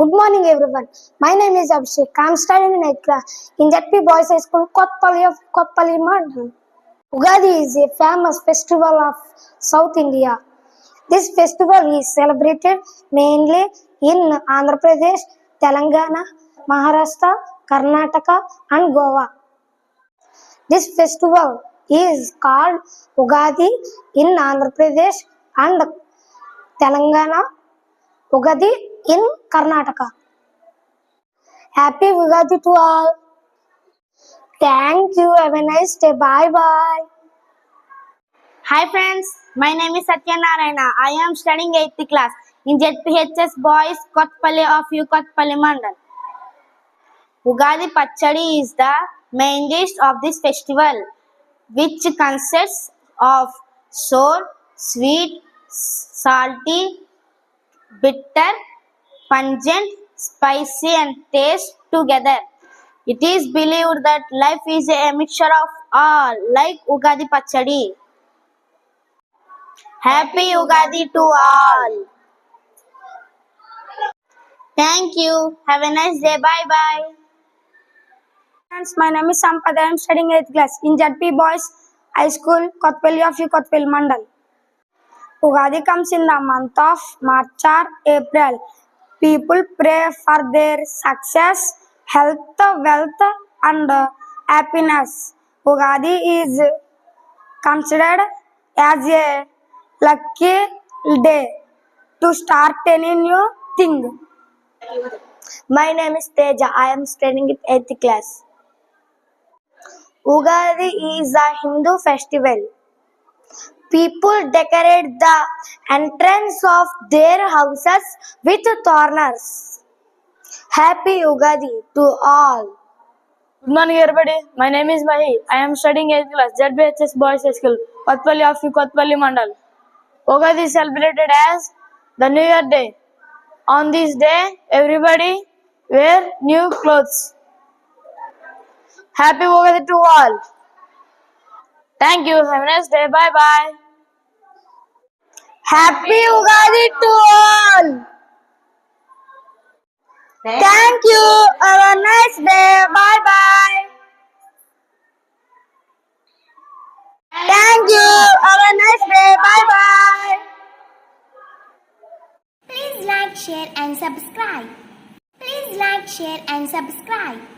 Good morning, everyone. My name is Abhishek. I'm studying in 8th class in ZP Boys High School, Kotpalli of Kotpalli Mandal. Ugadi is a famous festival of South India. This festival is celebrated mainly in Andhra Pradesh, Telangana, Maharashtra, Karnataka, and Goa. This festival is called Ugadi in Andhra Pradesh and Telangana, Ugadi in Karnataka. Happy Ugadi to all. Thank you. Have a nice day. Bye bye. Hi friends, my name is Satya Narayana. I am studying 8th class in ZPHS Boys Kotpalli of U Kotpalli Mandal. Ugadi Pachadi is the main dish of this festival, which consists of sour, sweet, salty, bitter, pungent, spicy, and taste together. It is believed that life is a mixture of all, like Ugadi Pachadi. Happy Ugadi to all. Thank you. Have a nice day. Bye bye. Friends, my name is Sampada. I am studying 8th class in ZP Boys High School, Kotpalli of U Kotpalli Mandal. Ugadi comes in the month of March or April. People pray for their success, health, wealth, and happiness. Ugadi is considered as a lucky day to start any new thing. My name is Teja. I am studying in 8th class. Ugadi is a Hindu festival. People decorate the entrance of their houses with tornars. Happy Ugadi to all. Good morning, everybody. My name is Mahi. I am studying 8th class, ZBHS Boys High School, Kotpalli of Kotpalli Mandal. Ugadi is celebrated as the New Year Day. On this day, everybody wear new clothes. Happy Ugadi to all. Thank you. Have a nice day. Bye bye. Happy Ugadi to all. Thank you. Have a nice day. Bye bye. Thank you. Have a nice day. Bye bye. Please like, share and subscribe. Please like, share and subscribe.